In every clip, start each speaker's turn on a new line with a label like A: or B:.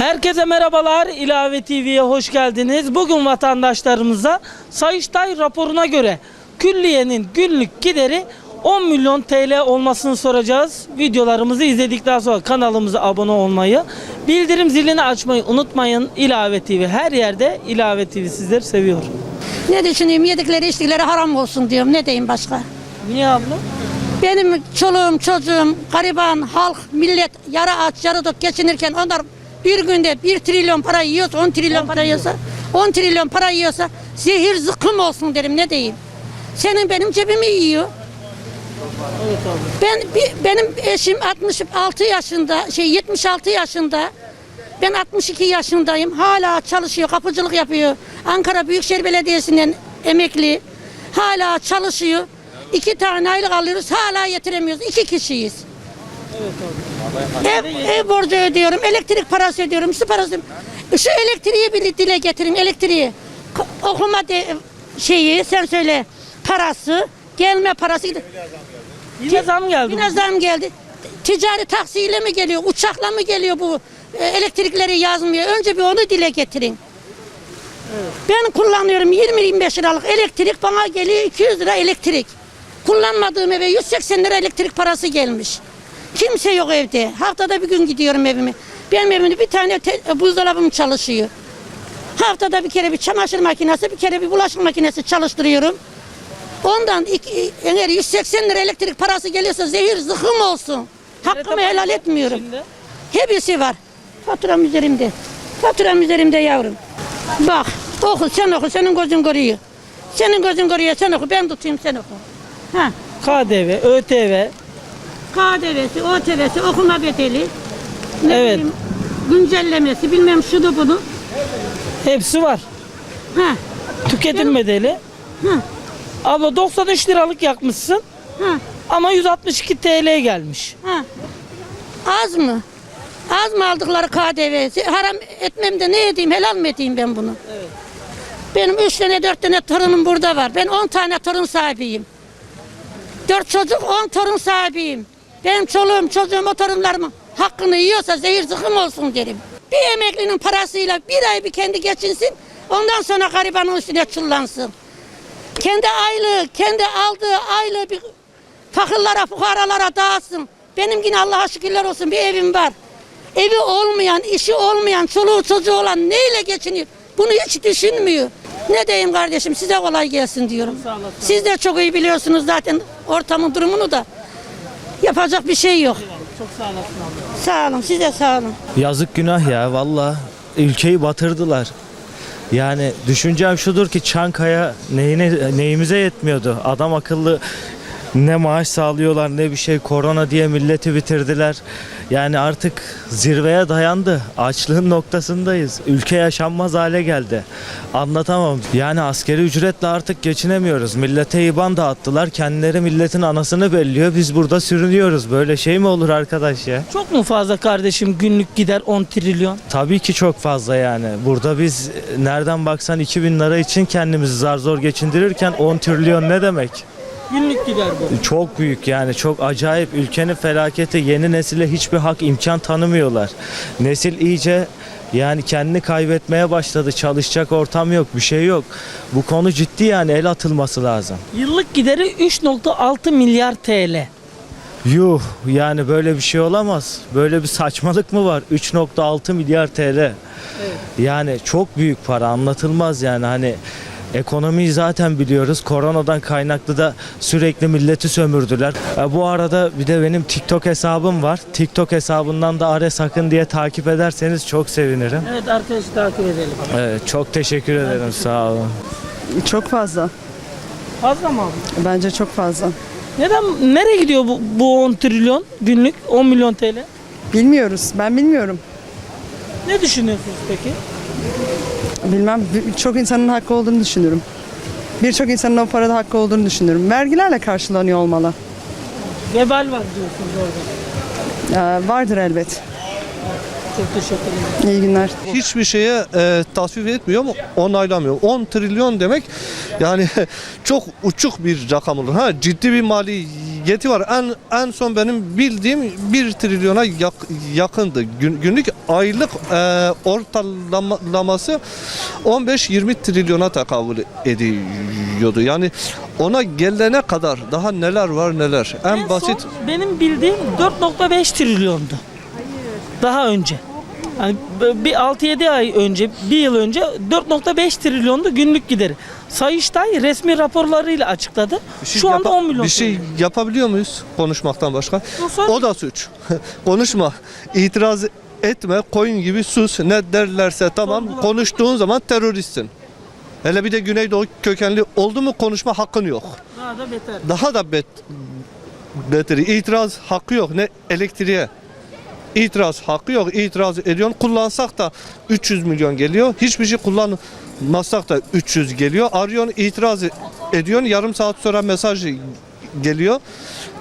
A: Herkese merhabalar. İlave TV'ye hoş geldiniz. Bugün vatandaşlarımıza Sayıştay raporuna göre külliyenin günlük gideri 10 milyon TL olmasını soracağız. Videolarımızı izledikten sonra kanalımıza abone olmayı, bildirim zilini açmayı unutmayın. İlave TV her yerde İlave TV sizleri seviyor.
B: Ne düşüneyim yedikleri içtikleri haram olsun diyorum. Ne diyeyim başka?
A: Niye abla?
B: Benim çoluğum çocuğum gariban halk millet yarı aç yarı tok geçinirken onlar bir günde bir trilyon para yiyorsa 10 trilyon para yiyorsa 10 trilyon para yiyorsa zehir zıkkım olsun derim ne diyeyim. Senin benim cebimi yiyor. Ben bir- benim eşim 66 yaşında şey 76 yaşında. Ben 62 yaşındayım. Hala çalışıyor, kapıcılık yapıyor. Ankara Büyükşehir Belediyesi'nden emekli. Hala çalışıyor. İki tane aylık alıyoruz. Hala yetiremiyoruz. İki kişiyiz. Ev, ev borcu ödüyorum, elektrik parası ödüyorum, su parası ödüyorum. Şu elektriği bir dile getirin, elektriği. K- Okuma de, şeyi, sen söyle, parası, gelme parası.
A: Yine zam geldi.
B: Yine zam geldi. Ticari taksiyle mi geliyor, uçakla mı geliyor bu e, elektrikleri yazmıyor? Önce bir onu dile getirin. Ben kullanıyorum 20-25 liralık elektrik bana geliyor 200 lira elektrik. Kullanmadığım eve 180 lira elektrik parası gelmiş. Kimse yok evde. Haftada bir gün gidiyorum evime. Benim evimde bir tane te- buzdolabım çalışıyor. Haftada bir kere bir çamaşır makinesi, bir kere bir bulaşık makinesi çalıştırıyorum. Ondan iki, eğer 180 lira elektrik parası geliyorsa zehir zıkkım olsun. Hakkımı helal etmiyorum.
A: Şimdi.
B: Hepsi var. Faturam üzerimde. Faturam üzerimde yavrum. Bak oku sen oku senin gözün görüyor. Senin gözün görüyor sen oku ben tutayım sen oku. Ha.
A: KDV, ÖTV,
B: KDV'si, OTV'si, okuma bedeli. Ne
A: Evet.
B: bileyim, güncellemesi bilmem şunu bunu.
A: hepsi var.
B: Ha.
A: Tüketim bedeli.
B: Hı.
A: Abla 93 liralık yakmışsın
B: Ha.
A: ama 162 TL gelmiş.
B: Ha. Az mı? Az mı aldıkları KDV'si? Haram etmem de ne edeyim, helal mı edeyim ben bunu? Benim üç tane, dört tane torunum burada var. Ben on tane torun sahibiyim. Dört çocuk, on torun sahibiyim. Benim çoluğum, çocuğum, o torunlarımın hakkını yiyorsa zehir zıkkım olsun derim. Bir emeklinin parasıyla bir ay bir kendi geçinsin, ondan sonra garibanın üstüne çullansın. Kendi aylığı, kendi aldığı aylığı bir fakirlere, fukaralara dağıtsın. Benim yine Allah'a şükürler olsun bir evim var. Evi olmayan, işi olmayan, çoluğu çocuğu olan neyle geçiniyor? Bunu hiç düşünmüyor. Ne diyeyim kardeşim size kolay gelsin diyorum. Siz de çok iyi biliyorsunuz zaten ortamın durumunu da. Yapacak bir şey yok.
A: Çok sağ olasın abla.
B: Sağ olun, size sağ olun.
C: Yazık günah ya valla. Ülkeyi batırdılar. Yani düşüncem şudur ki Çankaya neyine, neyimize yetmiyordu. Adam akıllı ne maaş sağlıyorlar ne bir şey korona diye milleti bitirdiler. Yani artık zirveye dayandı. Açlığın noktasındayız. Ülke yaşanmaz hale geldi. Anlatamam. Yani askeri ücretle artık geçinemiyoruz. Millete iban dağıttılar. Kendileri milletin anasını belliyor. Biz burada sürünüyoruz. Böyle şey mi olur arkadaş ya?
A: Çok mu fazla kardeşim günlük gider 10 trilyon?
C: Tabii ki çok fazla yani. Burada biz nereden baksan 2000 lira için kendimizi zar zor geçindirirken 10 trilyon ne demek?
A: Günlük gider bu.
C: Çok büyük yani çok acayip. Ülkenin felaketi yeni nesile hiçbir hak imkan tanımıyorlar. Nesil iyice yani kendini kaybetmeye başladı. Çalışacak ortam yok, bir şey yok. Bu konu ciddi yani el atılması lazım.
A: Yıllık gideri 3.6 milyar TL.
C: Yuh yani böyle bir şey olamaz. Böyle bir saçmalık mı var? 3.6 milyar TL. Yani çok büyük para anlatılmaz yani hani ekonomiyi zaten biliyoruz. Koronadan kaynaklı da sürekli milleti sömürdüler. E, Bu arada bir de benim TikTok hesabım var. TikTok hesabından da Are Sakın diye takip ederseniz çok sevinirim.
A: Evet arkadaşı takip edelim.
C: Evet, çok teşekkür ederim sağ olun.
D: Çok fazla.
A: Fazla mı abi?
D: Bence çok fazla.
A: Neden, nereye gidiyor bu, bu 10 trilyon günlük 10 milyon TL?
D: Bilmiyoruz. Ben bilmiyorum.
A: Ne düşünüyorsunuz peki?
D: Bilmem. Çok insanın hakkı olduğunu düşünüyorum. Birçok insanın o parada hakkı olduğunu düşünüyorum. Vergilerle karşılanıyor olmalı.
A: Vebal var diyorsunuz orada.
D: Ee, vardır elbet.
A: Çok teşekkür ederim.
D: İyi günler.
E: hiçbir şeye e, tasvip etmiyor mu onaylamıyor. 10 trilyon demek yani çok uçuk bir rakam olur. Ha ciddi bir mali yeti var. En en son benim bildiğim 1 trilyona yak- yakındı. Gün- günlük aylık e, ortalaması 15-20 trilyona tekabül ediyordu. Yani ona gelene kadar daha neler var neler. En,
A: En
E: basit
A: son benim bildiğim 4.5 trilyondu. Daha önce. Yani bir 6-7 ay önce, bir yıl önce 4.5 trilyondu günlük gideri. Sayıştay resmi raporlarıyla açıkladı.
E: Bir şey
A: Şu anda
E: yapa-
A: 10 milyon.
E: Bir şey yapabiliyor muyuz konuşmaktan başka? O da suç. Konuşma. İtiraz etme. Koyun gibi sus. Ne derlerse tamam.
A: Sorgula.
E: Konuştuğun zaman teröristsin. Hele bir de Güneydoğu kökenli oldu mu konuşma hakkın yok.
A: Daha da beter.
E: Daha da bet beteri. İtiraz hakkı yok. Ne elektriğe. İtiraz hakkı yok. İtiraz ediyorsun. Kullansak da 300 milyon geliyor. Hiçbir şey kullanmasak da 300 geliyor. Arıyorsun itiraz ediyorsun. Yarım saat sonra mesaj geliyor.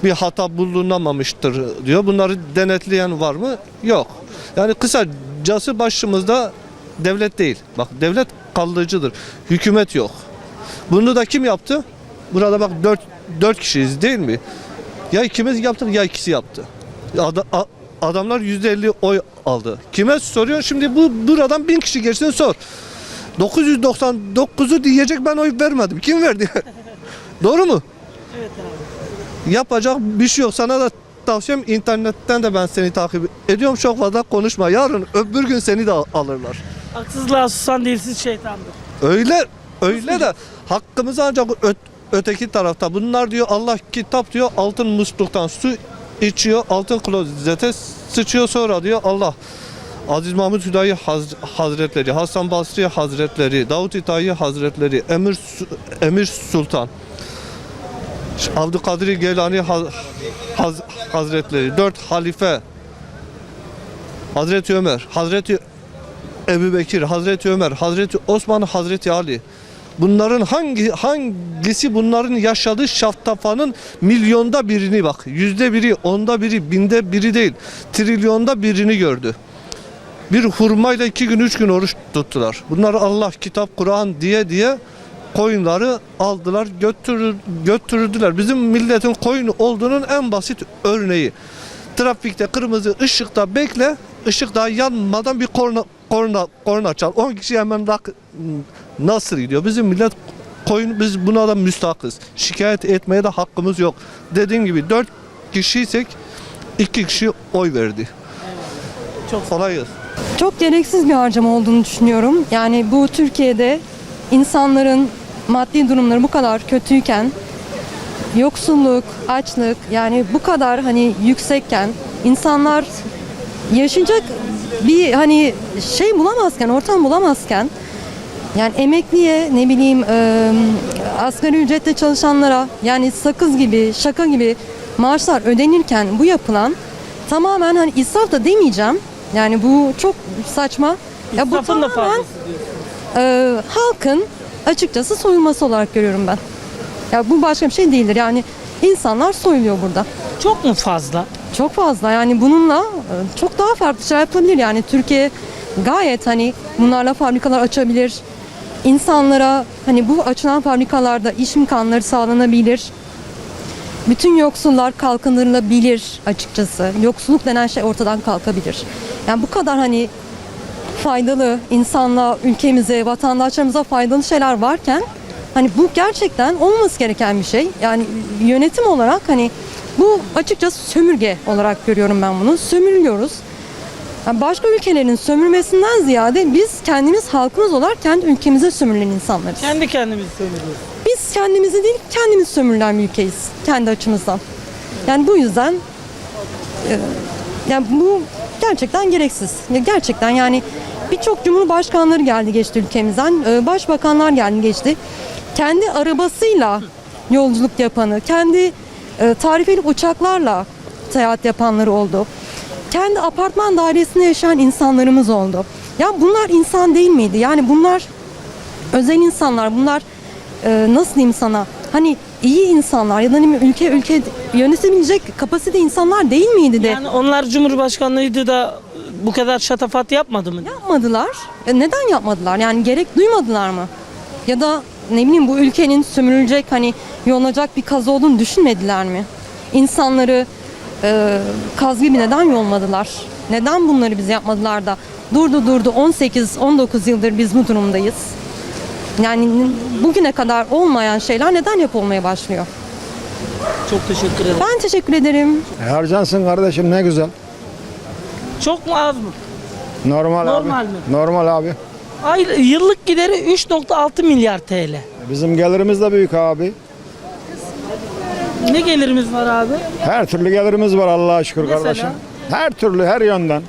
E: Bir hata bulunamamıştır diyor. Bunları denetleyen var mı? Yok. Yani kısacası başımızda devlet değil. Bak devlet kalıcıdır. Hükümet yok. Bunu da kim yaptı? Burada bak dört, dört kişiyiz değil mi? Ya ikimiz yaptık ya ikisi yaptı. Ada- a- adamlar yüzde elli oy aldı. Kime soruyorsun? Şimdi bu buradan bin kişi geçsin sor. 999'u diyecek ben oy vermedim. Kim verdi? Doğru mu?
A: Evet abi.
E: Yapacak bir şey yok. Sana da tavsiyem internetten de ben seni takip ediyorum. Çok fazla konuşma. Yarın öbür gün seni de al- alırlar.
A: Haksızlığa susan dilsiz şeytandır.
E: Öyle öyle de hakkımızı ancak ö- öteki tarafta. Bunlar diyor Allah kitap diyor altın musluktan su içiyor altın klozete sıçıyor sonra diyor Allah Aziz Mahmut Hüdayi Haz- Hazretleri, Hasan Basri Hazretleri, Davut İtahi Hazretleri, Emir Emir Sultan, Abdülkadir Geylani Ha- Haz- Hazretleri, dört halife, Hazreti Ömer, Hazreti Ebu Bekir, Hazreti Ömer, Hazreti Osman, Hazreti Ali. Bunların hangi hangisi bunların yaşadığı şaftafanın milyonda birini bak. Yüzde biri, onda biri, binde biri değil. Trilyonda birini gördü. Bir hurmayla iki gün, üç gün oruç tuttular. Bunlar Allah, kitap, Kur'an diye diye koyunları aldılar, götürür, götürdüler. Bizim milletin koyun olduğunun en basit örneği. Trafikte kırmızı ışıkta bekle, ışık daha yanmadan bir korna korna korna çal. 10 kişi hemen rak, nasıl gidiyor? Bizim millet koyun biz buna da müstakız. Şikayet etmeye de hakkımız yok. Dediğim gibi 4 kişiysek 2 kişi oy verdi.
A: Çok
E: Kolay.
F: Çok gereksiz bir harcama olduğunu düşünüyorum. Yani bu Türkiye'de insanların maddi durumları bu kadar kötüyken yoksulluk, açlık yani bu kadar hani yüksekken insanlar yaşayacak bir hani şey bulamazken, ortam bulamazken yani emekliye ne bileyim e, asgari ücretle çalışanlara yani sakız gibi, şaka gibi maaşlar ödenirken bu yapılan tamamen hani israf da demeyeceğim. Yani bu çok saçma. Ya bu
A: İsrafın da
F: tamamen
A: fazlası diyorsun.
F: e, halkın açıkçası soyulması olarak görüyorum ben. Ya bu başka bir şey değildir. Yani insanlar soyuluyor burada.
A: Çok mu fazla?
F: Çok fazla yani bununla e, çok daha farklı şeyler yapılabilir. Yani Türkiye gayet hani bunlarla fabrikalar açabilir. İnsanlara hani bu açılan fabrikalarda iş imkanları sağlanabilir. Bütün yoksullar kalkındırılabilir açıkçası. Yoksulluk denen şey ortadan kalkabilir. Yani bu kadar hani faydalı insanla ülkemize, vatandaşlarımıza faydalı şeyler varken hani bu gerçekten olması gereken bir şey. Yani yönetim olarak hani bu açıkçası sömürge olarak görüyorum ben bunu. Sömürülüyoruz. Yani başka ülkelerin sömürmesinden ziyade biz kendimiz halkımız olarak kendi ülkemize sömürülen insanlarız.
A: Kendi kendimizi sömürüyoruz.
F: Biz kendimizi değil kendimiz sömürülen bir ülkeyiz kendi açımızdan. Yani bu yüzden e, yani bu gerçekten gereksiz. Gerçekten yani birçok cumhurbaşkanları geldi geçti ülkemizden. e, Başbakanlar geldi geçti. Kendi arabasıyla yolculuk yapanı, kendi e, tarifeli uçaklarla seyahat yapanları oldu. Kendi apartman dairesinde yaşayan insanlarımız oldu. Ya bunlar insan değil miydi? Yani bunlar özel insanlar bunlar e, nasıl diyeyim sana hani iyi insanlar ya da bileyim ülke ülke yönetebilecek kapasite insanlar değil miydi de
A: Yani onlar Cumhurbaşkanlığıydı da bu kadar şatafat yapmadı mı?
F: yapmadılar. E, neden yapmadılar? Yani gerek duymadılar mı? Ya da ne bileyim bu ülkenin sömürülecek hani yolunacak bir kazı olduğunu düşünmediler mi? insanları e, kaz gibi neden yolmadılar? Neden bunları bize yapmadılar da durdu durdu 18-19 yıldır biz bu durumdayız. Yani bugüne kadar olmayan şeyler neden yapılmaya başlıyor?
A: Çok teşekkür ederim.
F: Ben teşekkür ederim.
G: Harcansın kardeşim ne güzel.
A: Çok mu az mı?
G: Normal,
A: Normal
G: abi.
A: mi?
G: Normal abi.
A: Ay, yıllık gideri 3.6 milyar TL.
G: Bizim gelirimiz de büyük abi.
A: Ne gelirimiz var abi?
G: Her türlü gelirimiz var Allah'a şükür
A: Mesela?
G: kardeşim. Her türlü her yönden.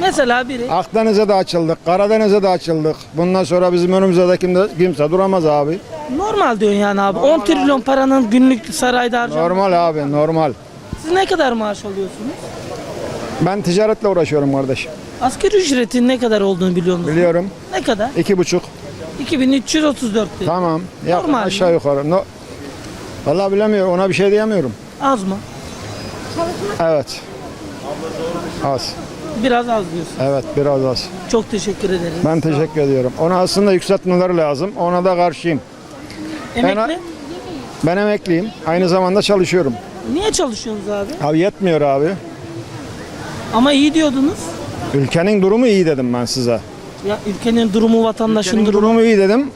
A: Mesela biri
G: Akdeniz'e de açıldık, Karadeniz'e de açıldık. Bundan sonra bizim önümüzde de kimse, kimse duramaz abi.
A: normal diyorsun yani abi. 10 trilyon paranın günlük sarayda harcanması.
G: Normal abi, normal.
A: Siz ne kadar maaş alıyorsunuz?
G: Ben ticaretle uğraşıyorum kardeş.
A: Asgari ücretin ne kadar olduğunu biliyor musunuz?
G: Biliyorum.
A: Ne kadar?
G: İki buçuk.
A: 2334 lira.
G: Tamam.
A: Normal
G: aşağı yukarı. No. Vallahi bilemiyorum. Ona bir şey diyemiyorum.
A: Az mı?
G: Evet. Az.
A: Biraz az diyorsun.
G: Evet biraz az.
A: Çok teşekkür ederim.
G: Ben teşekkür ediyorum. Ona aslında yükseltmeleri lazım. Ona da karşıyım.
A: Emekli?
G: Ben emekliyim. Aynı zamanda çalışıyorum.
A: Niye çalışıyorsunuz abi?
G: Abi yetmiyor abi.
A: Ama iyi diyordunuz.
G: Ülkenin durumu iyi dedim ben size.
A: Ya ülkenin durumu, vatandaşın
G: Ülkenin
A: durumu.
G: durumu iyi dedim.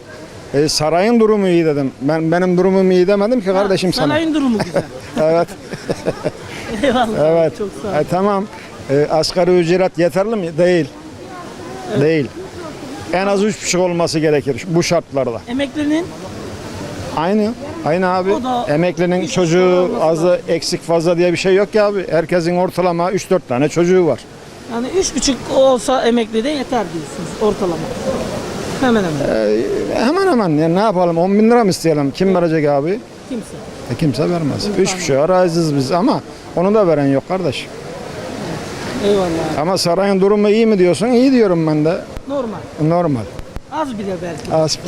G: E, sarayın durumu iyi dedim. Ben benim durumum iyi demedim ki kardeşim sana.
A: Sarayın durumu güzel.
G: Evet,
A: Eyvallah.
G: evet.
A: Çok sağ ol.
G: E, tamam. E, asgari ücret yeterli mi? Değil. Değil. En az üç buçuk olması gerekir bu şartlarda.
A: Emeklinin
G: Aynı. Aynı abi.
A: O da-
G: Emeklinin çocuğu azı eksik fazla diye bir şey yok ya abi. Herkesin ortalama 3-4 tane çocuğu var.
A: yani üç buçuk olsa emekli de yeter diyorsunuz ortalama. Hemen hemen.
G: Hemen hemen yani ne yapalım 10 bin lira mı isteyelim? Kim verecek abi?
A: Kimse.
G: E, kimse vermez. Üç buçuk araziz biz ama onu da veren yok kardeş.
A: Eyvallah.
G: Ama sarayın durumu iyi mi diyorsun? İyi diyorum ben de.
A: Normal.
G: Normal.
A: Az bile belki.
G: Az.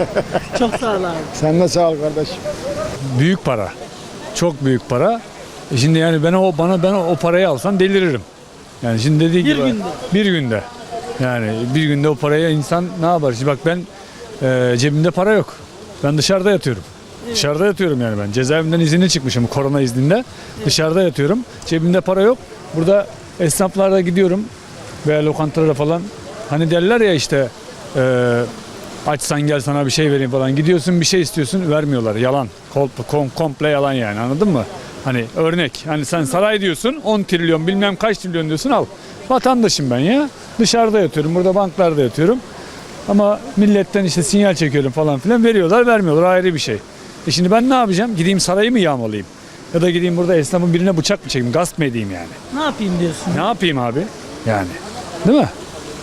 A: Çok sağ ol abi.
G: Sen de sağ ol kardeş.
H: Büyük para. Çok büyük para. E Şimdi yani ben o bana ben o parayı alsam deliririm. Yani şimdi dediği
A: Bir
H: gibi
A: günde.
H: bir günde. Yani bir günde o paraya insan ne yapar? Şimdi bak ben e, cebimde para yok. Ben dışarıda yatıyorum. Dışarıda yatıyorum yani ben. Cezaevinden izinli çıkmışım korona izninde. Dışarıda yatıyorum. Cebimde para yok. Burada esnaflarda gidiyorum veya lokantalara falan. Hani derler ya işte e, açsan gel sana bir şey vereyim falan. Gidiyorsun bir şey istiyorsun vermiyorlar. Yalan. Kol, kom, komple yalan yani anladın mı? Hani örnek. Hani sen saray diyorsun 10 trilyon bilmem kaç trilyon diyorsun al. Vatandaşım ben ya. Dışarıda yatıyorum. Burada banklarda yatıyorum. Ama milletten işte sinyal çekiyorum falan filan veriyorlar vermiyorlar ayrı bir şey. E şimdi ben ne yapacağım? Gideyim sarayı mı yağmalayayım? Ya da gideyim burada esnafın birine bıçak mı çekeyim? Gasp mı edeyim yani?
A: Ne yapayım diyorsun?
H: Ne yapayım abi? Yani. Değil mi?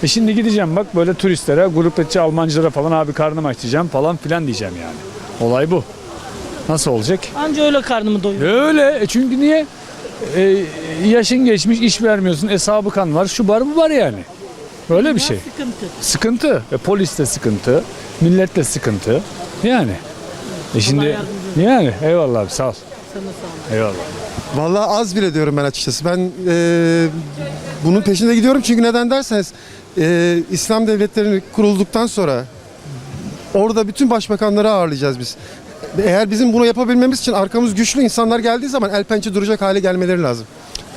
H: E şimdi gideceğim bak böyle turistlere, gurbetçi Almancılara falan abi karnım aç diyeceğim falan filan diyeceğim yani. Olay bu. Nasıl olacak?
A: Anca öyle karnımı doyuruyor.
H: Öyle. E çünkü niye? E, yaşın geçmiş, iş vermiyorsun, hesabı kan var, şu var bu var yani. Böyle bir şey.
A: Sıkıntı.
H: Sıkıntı. E, polis de sıkıntı, millet de sıkıntı. Yani. E şimdi yani eyvallah abi sağ ol.
A: Sana sağ ol.
H: Eyvallah.
I: Vallahi az bile diyorum ben açıkçası. Ben e, bunun peşinde gidiyorum çünkü neden derseniz e, İslam devletleri kurulduktan sonra orada bütün başbakanları ağırlayacağız biz. Eğer bizim bunu yapabilmemiz için arkamız güçlü insanlar geldiği zaman el pençe duracak hale gelmeleri lazım.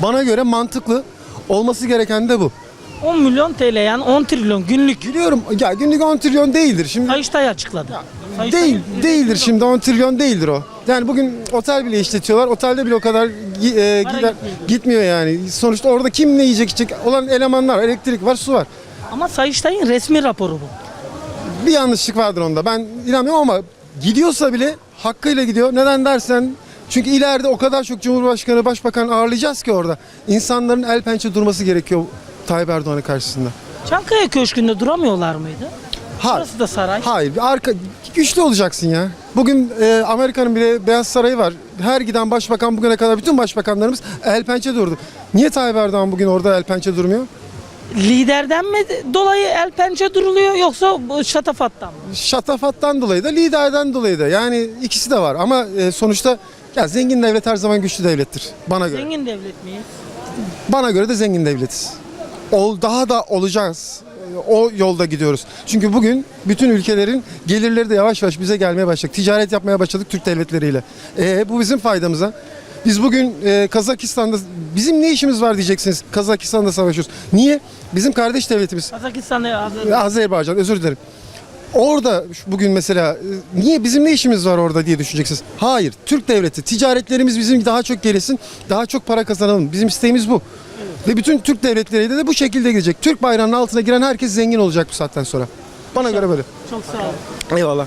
I: Bana göre mantıklı olması gereken de bu.
A: 10 milyon TL yani 10 trilyon günlük.
I: Biliyorum ya günlük 10 trilyon değildir. Şimdi
A: Sayıştay açıkladı. Sayıştay
I: Değil, değildir şimdi 10 trilyon değildir o. Yani bugün otel bile işletiyorlar. Otelde bile o kadar e,
A: Para
I: gider,
A: gitmiyor.
I: gitmiyor yani. Sonuçta orada kim ne yiyecek içecek olan elemanlar, elektrik var, su var.
A: Ama Sayıştay'ın resmi raporu bu.
I: Bir yanlışlık vardır onda. Ben inanmıyorum ama gidiyorsa bile hakkıyla gidiyor. Neden dersen çünkü ileride o kadar çok Cumhurbaşkanı, Başbakan ağırlayacağız ki orada. İnsanların el pençe durması gerekiyor Tayyip Erdoğan'ın karşısında.
A: Çankaya Köşkü'nde duramıyorlar mıydı?
I: Ha,
A: Burası da saray.
I: Hayır, arka güçlü olacaksın ya. Bugün e, Amerika'nın bile Beyaz Sarayı var. Her giden başbakan bugüne kadar bütün başbakanlarımız el pençe durdu. Niye Tayyip Erdoğan bugün orada el pençe durmuyor?
A: Liderden mi dolayı el pençe duruluyor yoksa şatafattan mı?
I: Şatafattan dolayı da liderden dolayı da yani ikisi de var ama e, sonuçta ya zengin devlet her zaman güçlü devlettir bana göre.
A: Zengin devlet miyiz?
I: Bana göre de zengin devletiz. Ol, daha da olacağız. E, O yolda gidiyoruz. Çünkü bugün bütün ülkelerin gelirleri de yavaş yavaş bize gelmeye başladı. Ticaret yapmaya başladık Türk devletleriyle. E, bu bizim faydamıza. Biz bugün e, Kazakistan'da bizim ne işimiz var diyeceksiniz. Kazakistan'da savaşıyoruz. Niye? Bizim kardeş devletimiz.
A: Kazakistan'da Azerbaycan.
I: Azerbaycan özür dilerim. Orada bugün mesela e, niye bizim ne işimiz var orada diye düşüneceksiniz. Hayır. Türk devleti ticaretlerimiz bizim daha çok gelişsin. Daha çok para kazanalım. Bizim isteğimiz bu. Ve bütün Türk devletleriyle de bu şekilde gidecek. Türk bayrağının altına giren herkes zengin olacak bu saatten sonra. Bana göre böyle.
A: Çok sağ olun.
I: Eyvallah.